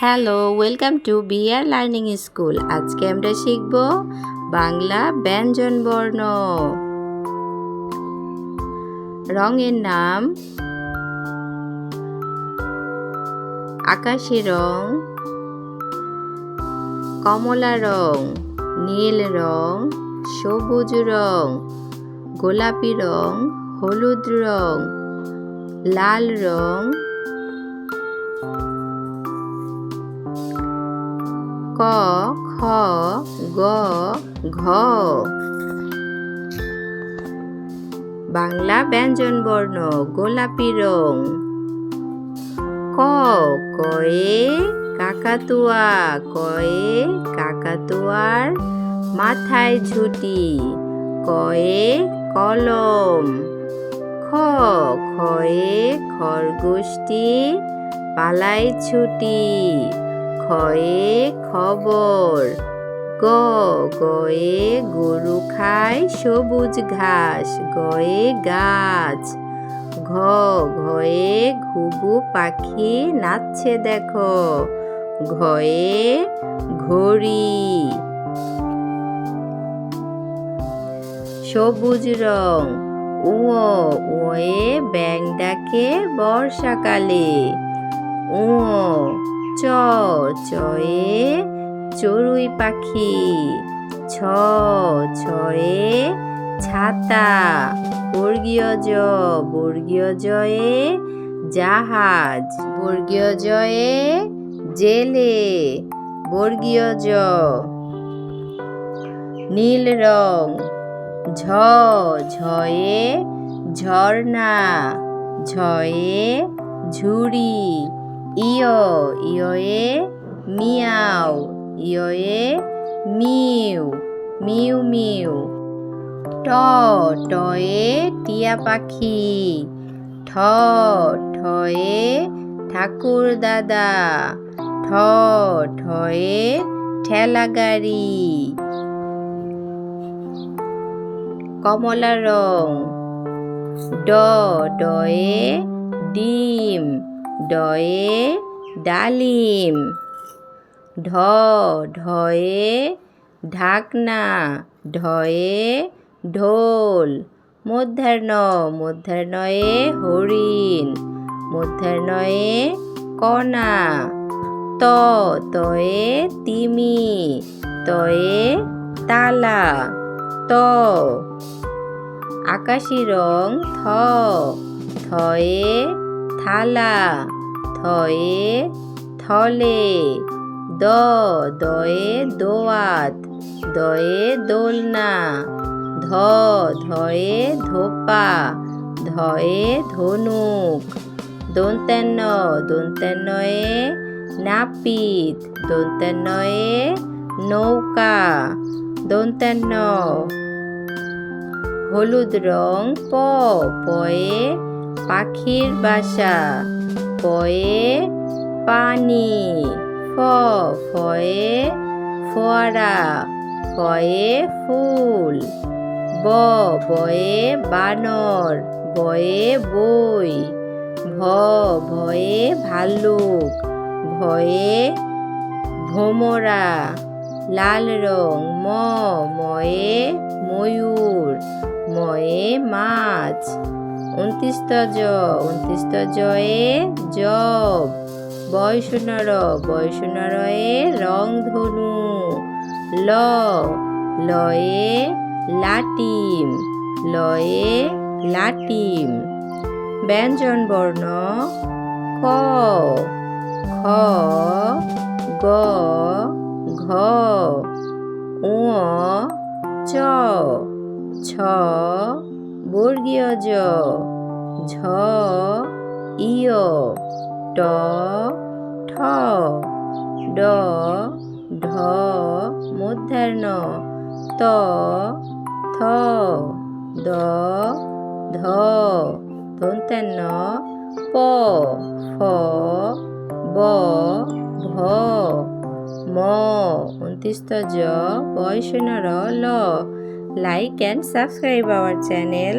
Hello, welcome to BR learning school. আজকে আমরা শিখব বাংলা ব্যঞ্জন বর্ণ। রঙের নাম আকাশি রং, কমলা রং, নীল রং, সবুজ রং, গোলাপি রং, হলুদ রং, লাল রং ক, খ, গ, ঘ। বাংলা ব্যঞ্জন বর্ণ, গোলাপি রং। ক, কয়ে কাকাতুয়া, কয়ে কাকাতুয়ার মাথায় ঝুটি। কয়ে কলম। খ খয়ে খরগোশটি পালায় ছুটি। খয়ে খবর। গ গয়ে গরু খায় সবুজ ঘাস, গয়ে গাছ। ঘ ঘয়ে ঘুঘু পাখি নাচছে দেখো, ঘয়ে ঘড়ি। সবুজ রং উঁ উয়ে ব্যাং ডাকে বর্ষাকালে উঁ চ চয়ে চড়ুই পাখি ছ ছয়ে ছাতা বর্গীয় জ বর্গীয় জয়ে জাহাজ বর্গীয় জয়ে জেলে বর্গীয় জ নীল রং ঝ ঝয়ে ঝর্ণা, ঝয়ে ঝুড়ি। ইয় ইয়ে মিয়াও ইয়ে মিউ মিউ মিউ ট টয়ে টিয়া পাখি ঠ ঠয়ে ঠাকুর দাদা ঠ ঠয়ে ঠেলা গাড়ি কমলা রং ড ডয়ে ডিম ডয়ে ডালিম। ঢ ঢয়ে ঢাকনা। ঢয়ে ঢোল। মধ্যাহ্ন, মধ্যাহ্নয়ে হরিণ। মধ্যাহ্নয়ে কণা। ত, তয়ে তিমি। তয়ে তালা। ত, আকাশি রং থ। থয়ে থালা। থয়ে থলে। দ, দয়ে দোয়াত, দয়ে দোলনা। ধ, ধয়ে ধোপা, ধয়ে ধনুক। দন্তান্ন, দন্তান্নয়ে নাপিত, দন্তান্নয়ে নৌকা। দন্তান্ন, হলুদ রং প, পয়ে পাখির বাসা। পয়ে পানি, ফ ফয়ে ফোয়ারা, ফয়ে ফুল, ব বয়ে বানর, বয়ে বই, ভ ভয়ে ভাল্লুক, ভয়ে ভোমরা, লাল রং ম ময়ে ময়ূর, ময়ে মাছ উনত্রিশত জ উনত্রিশত জয়ে জব বয়সনর বয়সনরয়ে রংধনু। ল, লয়ে লাটিম লয়ে লাটিম। ব্যঞ্জন বর্ণ ক খ, গ, ঘ উ চ, ছ বর্গীয় জ, ঝ, ইয়, ট, ঠ, ড, ঢ, মধ্যাহ্ন, ত, থ, দ, ধ, দন্তান্ন, প, ফ, ব, ভ, ম উনত্রিশত জ বয়সনর ল like and subscribe our channel